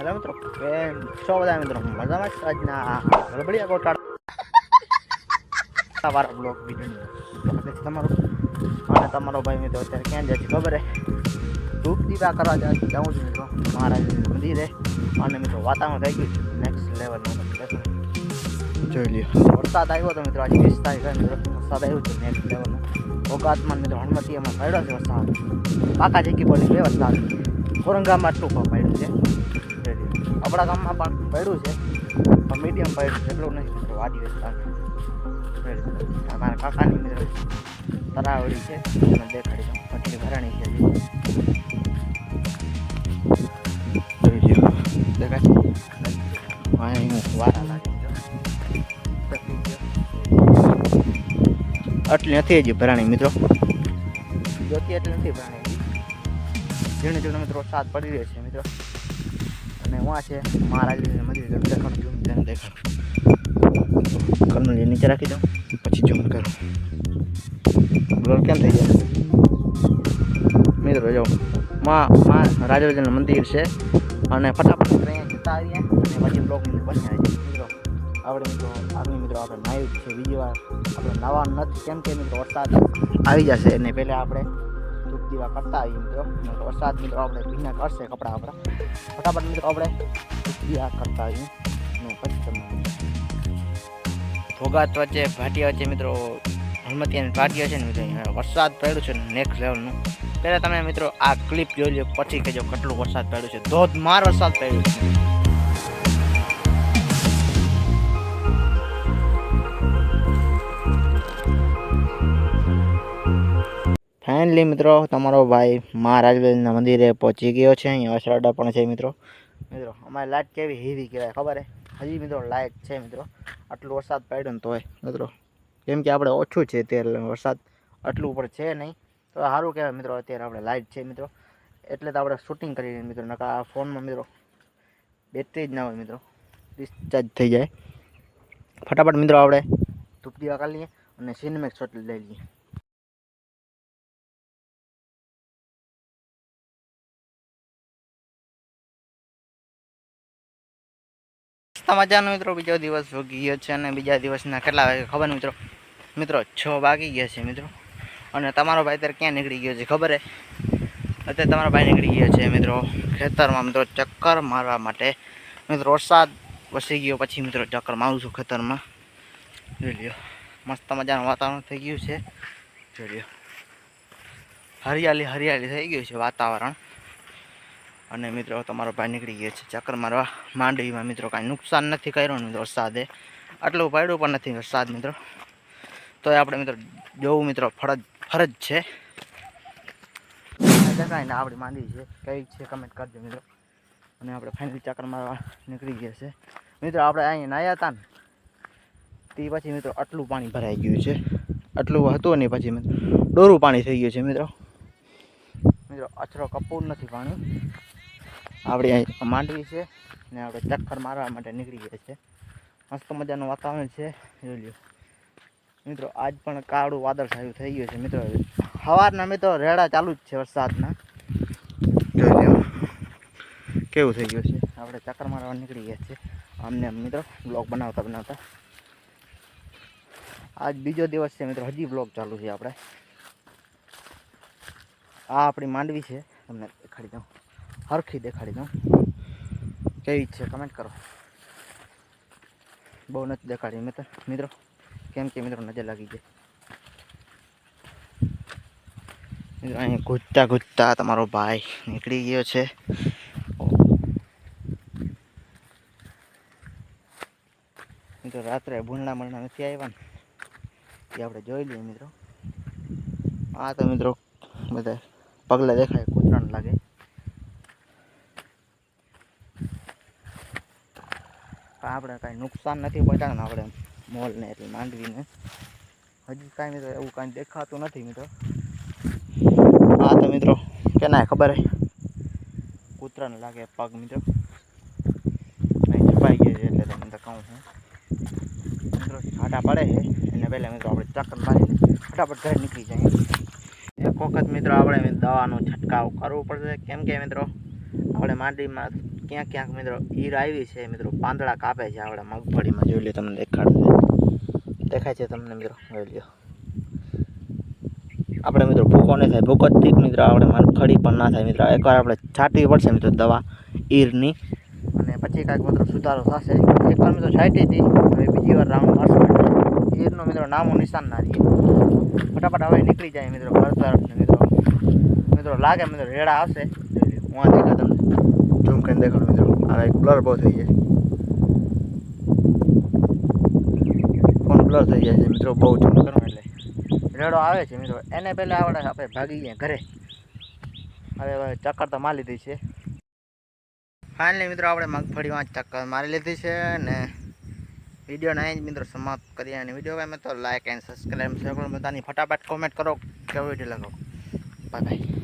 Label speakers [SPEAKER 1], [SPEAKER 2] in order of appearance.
[SPEAKER 1] Hello મિત્રો કેમ છો બધા મિત્રો? મજામાં જ આજના ગડબડિયા ગોટાળા વાળા બ્લોગ વીડિયો તમારો અને તમારો ભાઈ મિત્રો અત્યારે ક્યાં જાય છે ખબર હે? ધૂપ દીવા કરવા જાય જાઉં છું મિત્રો. મહારાજનું મંદિરે. અને મિત્રો વાતાવરણ થઈ ગયું છે. નેક્સ્ટ લેવલનું જોઈ લ્યો. વરસાદ આવ્યો તો મિત્રો આજે વીસ તારીખ મિત્રો વરસાદ આવ્યો છે નેક્સ્ટ લેવલનો ઓગાતમાં મિત્રો એમાં પડ્યો છે વરસાદ. પાકા જગ્યા બોલી બે વરસાદ ઔરંગામાં ટૂંકો પડ્યો છે. આપણા ગામમાં પણ પડ્યું છે, પણ મીડિયમ પડ્યું છે, એટલું નહીં. વાડી વિસ્તાર મારા કાકાની મિત્રો તરાવડી છે દેખાડી દઉં. આટલી ભરાણી છે. દેખાય વારા લાગે આટલી નથી હજી ભરાણી, મિત્રો. જોતી એટલી નથી ભરાણી. ઝીણે ઝીણે મિત્રો, સાત પડી રહ્યો છે, મિત્રો. અને વાં છે મહારાજનું મંદિર દેખાડું ઝૂમ કરીને દેખાડું. નીચે રાખી દઉં. પછી ઝૂમ કરું. બ્લર કેમ થઈ જાય મિત્રો, જો, માં માં રાજરાજનનું મંદિર છે અને ફટાફટ અહીંયા જતા આવીએ અને પછી બ્લોકની પછી આવી મિત્રો, આપણે, મિત્રો, આગળ મિત્રો, આપણે નાયું છે બીજી વાર આપણે નવા નથી. કેમ કે મિત્રો, વરસાદ આવી જશે અને પહેલાં આપણે ધૂપ કરતા આવીએ મિત્રો વરસાદ મિત્રો આપણે ભીના કરશે કપડાં આપણા ફટાફટ મિત્રો આપણે દીવા કરતા આવીએ પછી ભોગાત વચ્ચે, ભાટિયા વચ્ચે મિત્રો હનુમતી અને ભાટિયા છે ને મિત્રો વરસાદ પડ્યો છે નેક્સ્ટ લેવલનું પહેલાં તમે મિત્રો આ ક્લિપ જોઈ લો પછી કહેજો કેટલું વરસાદ પડ્યો છે. ધોધમાર વરસાદ પડ્યો છે. ફાઇનલી મિત્રો, તમારો ભાઈ મહારાજના મંદિરે પહોંચી ગયો છે. અહીંયા અસરાડા પણ છે, મિત્રો. મિત્રો, અમારી લાઇટ કેવી હેવી કહેવાય, ખબર હે? હજી મિત્રો લાઇટ છે, મિત્રો. આટલો વરસાદ પડ્યો ને તોય, મિત્રો. કેમ કે આપણે ઓછું છે અત્યારે વરસાદ આટલું ઉપર છે નહીં. તો સારું કહેવાય, મિત્રો, અત્યારે આપણે લાઇટ છે, મિત્રો. એટલે તો આપણે શૂટિંગ કરી રહ્યા મિત્રો. નકા ફોનમાં, મિત્રો બેટરી જ ના હોય, મિત્રો. ડિસ્ચાર્જ થઈ જાય. ફટાફટ, મિત્રો, આપણે ધૂપ દીવા કાઢી લઈએ અને સિનેમેક શોટ લઈ લઈએ. મજાનો મિત્રો, બીજો દિવસ ભોગી ગયો છે અને બીજા દિવસના કેટલા વાગે ખબર મિત્રો? મિત્રો, છ વાગી ગયા છે મિત્રો. અને તમારો ભાઈ અત્યારે ક્યાં નીકળી ગયો છે ખબર હે? અત્યારે તમારો ભાઈ નીકળી ગયો છે મિત્રો, ખેતરમાં મિત્રો ચક્કર મારવા માટે. મિત્રો, વરસાદ વસી ગયો પછી મિત્રો ચક્કર મારું છું ખેતરમાં. જોઈ લ્યો, મસ્ત મજાનું વાતાવરણ થઈ ગયું છે. જોઈ લ્યો. હરિયાળી હરિયાળી થઈ ગયું છે વાતાવરણ. અને મિત્રો, તમારો ભાઈ નીકળી ગયો છે ચક્કર મારવા. માંડવીમાં મિત્રો કાંઈ નુકસાન નથી કર્યું મિત્રો વરસાદે. આટલું પાડ્યું પણ નથી વરસાદ, મિત્રો. તો આપણે મિત્રો જોવું મિત્રો, ફરજ ફરજ છે. દેખાય ને આપણી માંડવી છે. કઈ છે કમેન્ટ કરજો મિત્રો. અને આપણે ફાઇનલી ચક્કર મારવા નીકળી ગયા છે. મિત્રો, આપણે અહીંયા નાયા હતા ને, તે પછી મિત્રો આટલું પાણી ભરાઈ ગયું છે. આટલું હતું નહીં પછી મિત્રો. ડોરું પાણી થઈ ગયું છે મિત્રો. મિત્રો, અચરો કપૂર નથી પાણી. આપણી માંડવી છે ને આપણે ચક્કર મારવા માટે નીકળી ગયા છે. મસ્ત મજાનું વાતાવરણ છે, જોઈ મિત્રો, આજ પણ કાળું વાદળ છાયું થઈ ગયું છે, મિત્રો. સવારના મિત્રો, રેડા ચાલુ જ છે વરસાદના. જોઈ કેવું થઈ ગયું છે? આપણે ચક્કર મારવા નીકળી ગયા છે. અમને મિત્રો, બ્લોગ બનાવતા બનાવતા. આજ બીજો દિવસ છે મિત્રો, હજી બ્લોગ ચાલુ છે આપણે. આ આપણી માંડવી છે. તમને દેખાડી દઉં. હરખી દેખાડી દઉં. કેવી છે? કમેન્ટ કરો. બહુ નથી દેખાડી મિત્ર મિત્રો, કેમ કે મિત્રો નજર લાગી જાય મિત્રો અહીં ગુજતા ગુજતા તમારો ભાઈ નીકળી ગયો છે. મિત્રો, રાત્રે ભૂંડા મળના નથી આવ્યા ને. એ આપણે જોઈ લઈએ મિત્રો. આ તો મિત્રો, બધા પગલા દેખાય, કૂતરાને લાગે. આપણે કાંઈ નુકસાન નથી પહોંચાડે ને આપણે મોલને એટલે માંડવીને. હજી કાંઈ મિત્રો એવું કાંઈ દેખાતું નથી મિત્રો. હા તો મિત્રો કેના ખબર હે? કૂતરાને લાગે પગ મિત્રો. અહીં છુપાઈ ગયા છે એટલે તમને તો કહું છું. મિત્રો છાંટા પડે છે. એને પહેલાં મિત્રો આપણે ચક્કર મારીને ફટાફટ ઘરે નીકળી જાય. એક વખત મિત્રો આપણે દવાનો છંટકાવ કરવો પડશે. કેમ કે મિત્રો, આપણે માંડવીમાં ક્યાંક ક્યાંક મિત્રો ઈર આવી છે મિત્રો પાંદડા કાપે છે આપણે મગફળીમાં. જોઈ લો તમને દેખાડું દેખાય છે તમને મિત્રો જોઈ લો આપણે મિત્રો ભૂકો નહીં થાય ભૂકોથી મિત્રો આપણે મગફળી પણ ના થાય મિત્રો. એકવાર આપણે છાંટવી પડશે મિત્રો દવા ઈરની. અને પછી કાંઈક મિત્રો સુધારો થશે. એકવાર મિત્રો છાંટી હતી હવે બીજી વાર રાઉન્ડ મારશું ઈરનો મિત્રો નામો નિશાન ના રહીએ ફટાફટ હવે નીકળી જાય મિત્રો ઘર તરફ મિત્રો. મિત્રો લાગે મિત્રો રેડા આવશે હું આ દેખા તમને. ઝૂમ કરીને દેખાડું મિત્રો. આ એક બ્લર બહુ થઈ જાય. ફોન બ્લર થઈ જાય છે મિત્રો, બહુ ઝૂમ કરો એટલે. રેડો આવે છે મિત્રો. એને પહેલાં આપણે આપણે ભાગી ગયા ઘરે. હવે ચક્કર તો મારી લીધી છે. ફાઇનલી મિત્રો, આપણે મગફળીમાં ચક્કર મારી લીધી છે અને વિડીયોને અહીં જ મિત્રો સમાપ્ત કરીએ અને વીડિયો ગમે તો લાઇક એન્ડ સબસ્ક્રાઈબ બધાની. ફટાફટ કોમેન્ટ કરો. કેવો વીડિયો લગાવો બાય બાય